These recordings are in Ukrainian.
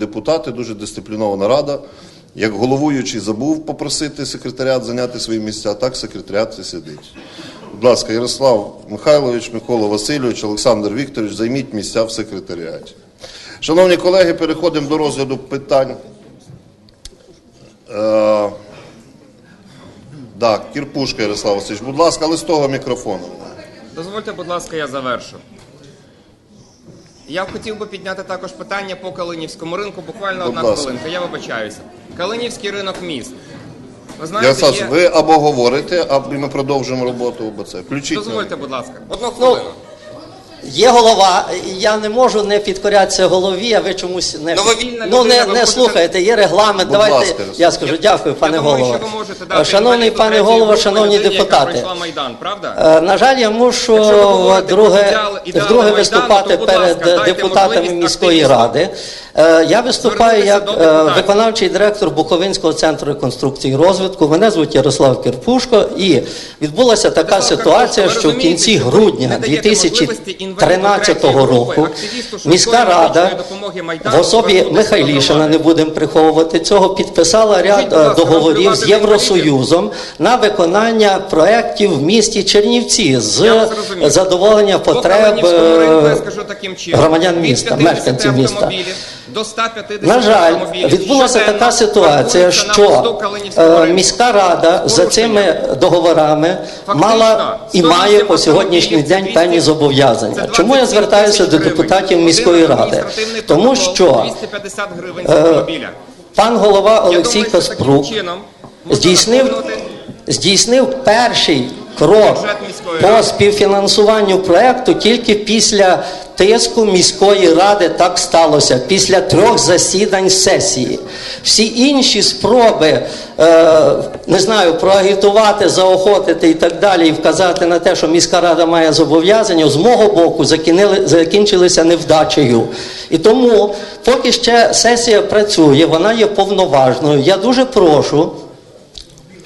депутати, дуже дисциплінована рада. Як головуючий забув попросити секретаріат зайняти свої місця, так секретаріат і сидить. Будь ласка, Ярослав Михайлович, Микола Васильович, Олександр Вікторович, займіть місця в секретаріаті. Шановні колеги, переходимо до розгляду питань. Е, так, Кірпушка Ярослав Васильович, будь ласка, але з того мікрофону. Дозвольте, будь ласка, я завершу. Я б хотів би підняти також питання по Калинівському ринку. Буквально Будь одна ласка. хвилинка, я вибачаюся. Калинівський ринок міст. Ви знаєте, Ярослав, є... ви або говорите, або ми продовжимо роботу, бо це. Включіть. Дозвольте, будь ласка, одну Ну, хвилину. Є голова, я не можу не підкорятися голові, а ви чомусь не ну, не, не слухаєте. Є регламент. Будь Давайте ласка, я скажу, дякую, пане Я думаю, що ви можете дати Шановний пане інваліду голово, третьої шановні депутати. Майдан, правда? Е, на жаль, я мушу Якщо вдруге, вдруге Майдану, виступати то, будь перед ласка, депутатами міської ради. Е, я виступаю як е, виконавчий директор Буховинського центру реконструкції і розвитку. Мене звуть Ярослав Кірпушко, і відбулася така Ярослав ситуація, ви що в кінці грудня не даєте 2000... 13-го року міська рада в особі Михайлішина не будемо приховувати цього, підписала ряд е, договорів з Євросоюзом на виконання проєктів в місті Чернівці з задоволення потреб е, громадян міста, мешканців міста. На жаль, відбулася така ситуація, що е, міська рада за цими договорами мала і має по сьогоднішній день певні зобов'язання це Чому я звертаюся до депутатів міської ради? Тому що 250 гривень з автомобіля. пан голова Олексій Каспрук здійснив, здійснив перший крок по співфінансуванню проекту тільки після тиску міської ради так сталося, після трьох засідань сесії. Всі інші спроби, е, не знаю, проагітувати, заохотити і так далі, і вказати на те, що міська рада має зобов'язання, з мого боку закінили, закінчилися невдачею. І тому, поки ще сесія працює, вона є повноважною. Я дуже прошу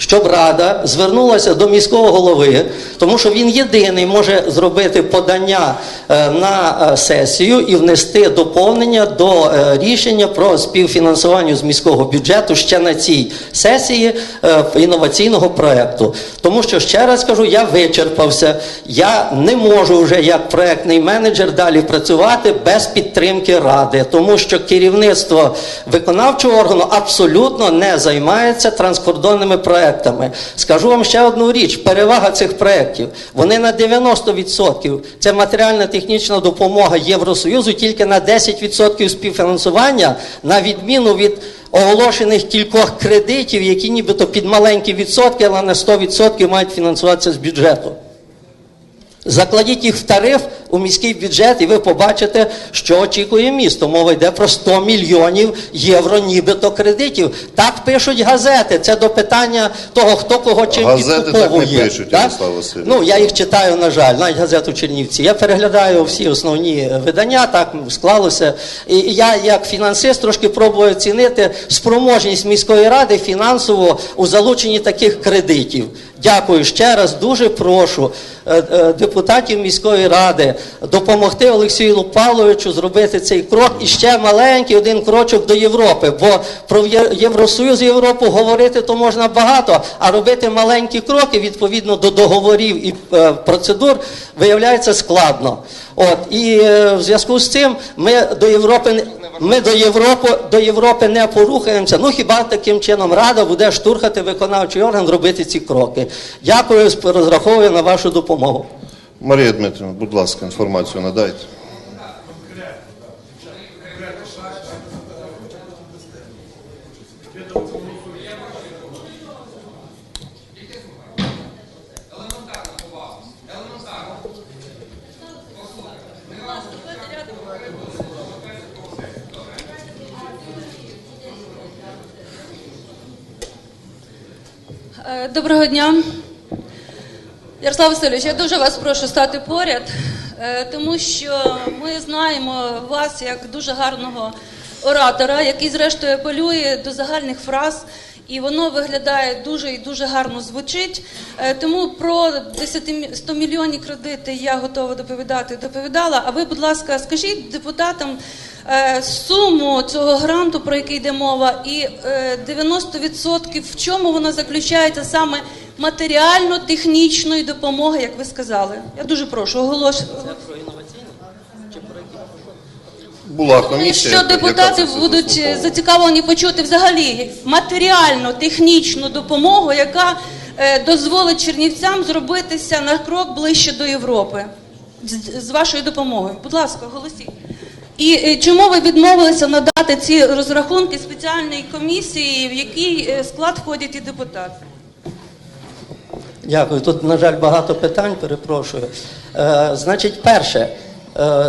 щоб рада звернулася до міського голови, тому що він єдиний може зробити подання е, на е, сесію і внести доповнення до е, рішення про співфінансування з міського бюджету ще на цій сесії інноваційного проекту. Тому що ще раз кажу, я вичерпався. Я не можу вже як проектний менеджер далі працювати без підтримки ради, тому що керівництво виконавчого органу абсолютно не займається транскордонними проектами. Скажу вам ще одну річ: перевага цих проєктів. Вони на 90% це матеріальна технічна допомога Євросоюзу, тільки на 10% співфінансування, на відміну від оголошених кількох кредитів, які нібито під маленькі відсотки, але на 100% мають фінансуватися з бюджету. Закладіть їх в тариф у міський бюджет, і ви побачите, що очікує місто. Мова йде про 100 мільйонів євро, нібито кредитів. Так пишуть газети. Це до питання того, хто кого чим Газети так не пишуть, Васильович. Ну я їх читаю, на жаль, навіть газету Чернівці. Я переглядаю всі основні видання, так склалося. І я, як фінансист, трошки пробую оцінити спроможність міської ради фінансово у залученні таких кредитів. Дякую ще раз. Дуже прошу е, е, депутатів міської ради допомогти Олексію Павловичу зробити цей крок і ще маленький один крочок до Європи. Бо про Євросоюз і Європу говорити то можна багато, а робити маленькі кроки відповідно до договорів і е, процедур виявляється складно. От і е, в зв'язку з цим ми до Європи ми до Європи до Європи не порухаємося. Ну хіба таким чином рада буде штурхати виконавчий орган робити ці кроки? Дякую, розраховую на вашу допомогу. Марія Дмитрівна, будь ласка, інформацію надайте. Доброго дня. Ярослав Васильович, я дуже вас прошу стати поряд, е, тому що ми знаємо вас як дуже гарного оратора, який, зрештою, апелює до загальних фраз, і воно виглядає дуже і дуже гарно звучить. Е, Тому про 10 100 мільйонні кредити я готова доповідати, доповідала. А ви, будь ласка, скажіть депутатам, суму цього гранту, про який йде мова, і е, 90% в чому воно заключається саме матеріально-технічної допомоги, як ви сказали. Я дуже прошу оголошувати. Була комісія. Що депутати це будуть зацікавлені почути взагалі матеріально-технічну допомогу, яка е, дозволить чернівцям зробитися на крок ближче до Європи з, з вашою допомогою. Будь ласка, голосіть. І е, чому ви відмовилися надати ці розрахунки спеціальної комісії, в який е, склад входять і депутати? Дякую. Тут, на жаль, багато питань, перепрошую. Е, значить, перше,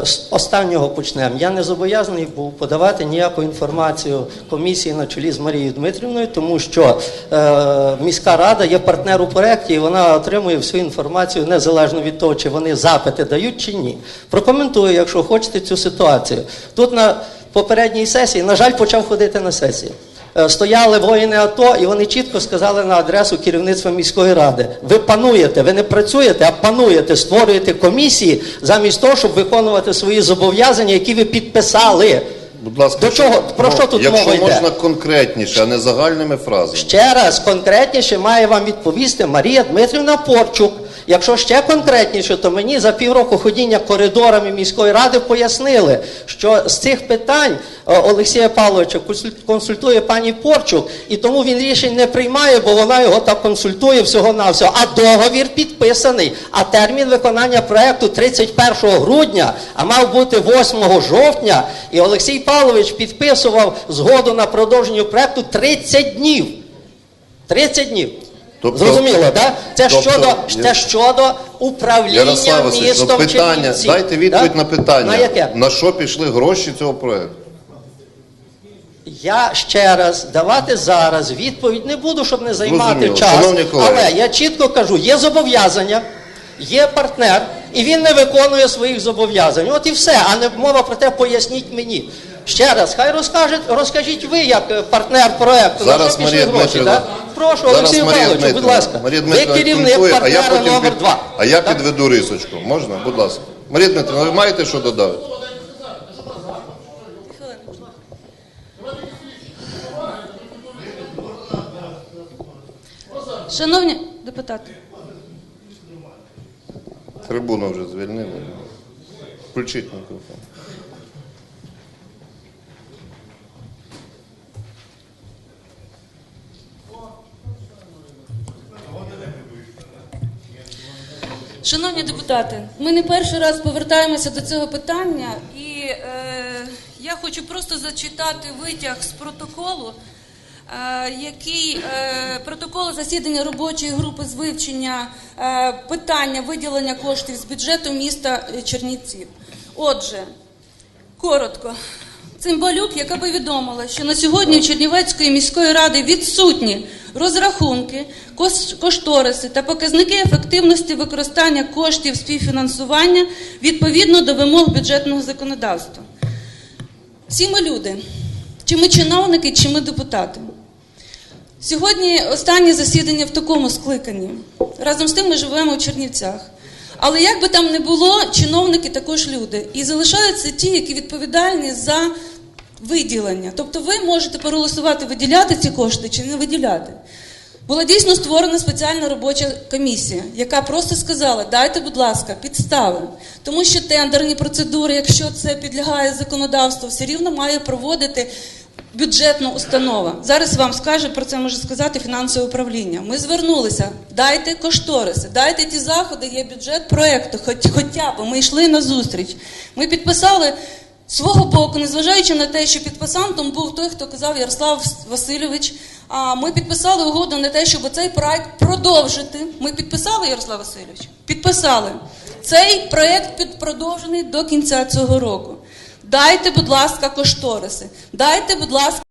з останнього почнемо. Я не зобов'язаний був подавати ніяку інформацію комісії на чолі з Марією Дмитрівною, тому що е, міська рада є партнер у проєкті, і вона отримує всю інформацію незалежно від того, чи вони запити дають чи ні. Прокоментую, якщо хочете, цю ситуацію. Тут на попередній сесії, на жаль, почав ходити на сесії. Е, стояли воїни АТО, і вони чітко сказали на адресу керівництва міської ради: ви пануєте, ви не працюєте, а пануєте, створюєте комісії замість того, щоб виконувати свої зобов'язання, які ви підписали. Будь ласка, До чого? Про що тут якщо мова йде? можна конкретніше, а не загальними фразами. Ще раз конкретніше має вам відповісти Марія Дмитрівна Порчук. Якщо ще конкретніше, то мені за півроку ходіння коридорами міської ради пояснили, що з цих питань е, Олексія Павловича консультує пані Порчук, і тому він рішень не приймає, бо вона його так консультує всього на всього. А договір підписаний. А термін виконання проекту 31 грудня, а мав бути 8 жовтня. І Олексій Павлович підписував згоду на продовження проекту 30 днів. 30 днів. Тобто- Зрозуміло, так? Це тобто- щодо, це щодо управління Ярослав містом ну, питання, Чернівці. дайте відповідь Да? на питання. На яке? На що пішли гроші цього проекту? Я ще раз давати зараз відповідь не буду, щоб не займати Зрозуміло. час. Але я чітко кажу, є зобов'язання, є партнер, і він не виконує своїх зобов'язань. От і все, а не мова про те, поясніть мені. Ще раз, хай розкажуть, розкажіть ви, як е, партнер проекту, на Зараз що пішли Марія гроші. Дмитрівна. так? Прошу, Зараз Олексій Марія Павлович, будь Дмитрівна. ласка. Марія ви Дмитрівна керівник коментує, а я партнера потім номер під- два. А я Так? підведу рисочку. Можна? Будь ласка. Марія Дмитрівна, ви маєте що додати? Шановні депутати. Трибуну вже звільнили. Включіть мікрофон. Шановні депутати, ми не перший раз повертаємося до цього питання, і е, я хочу просто зачитати витяг з протоколу, е, який е, протокол засідання робочої групи з вивчення е, питання виділення коштів з бюджету міста Чернівців. Отже, коротко. Цимбалюк, яка повідомила, що на сьогодні у Чернівецької міської ради відсутні розрахунки, кошториси та показники ефективності використання коштів співфінансування відповідно до вимог бюджетного законодавства. Всі ми люди, чи ми чиновники, чи ми депутати. Сьогодні останнє засідання в такому скликанні. Разом з тим ми живемо в Чернівцях. Але як би там не було, чиновники також люди. І залишаються ті, які відповідальні за виділення. Тобто ви можете проголосувати, виділяти ці кошти чи не виділяти. Була дійсно створена спеціальна робоча комісія, яка просто сказала: дайте, будь ласка, підстави. Тому що тендерні процедури, якщо це підлягає законодавству, все рівно має проводити бюджетна установа. Зараз вам скаже про це може сказати фінансове управління. Ми звернулися, дайте кошториси, дайте ті заходи, є бюджет проекту, хоч хоча б ми йшли на зустріч. Ми підписали. Свого боку, незважаючи на те, що підписантом був той, хто казав Ярослав Васильович, а ми підписали угоду на те, щоб цей проект продовжити. Ми підписали, Ярослав Васильович? Підписали. Цей проект продовжений до кінця цього року. Дайте, будь ласка, кошториси. Дайте, будь ласка.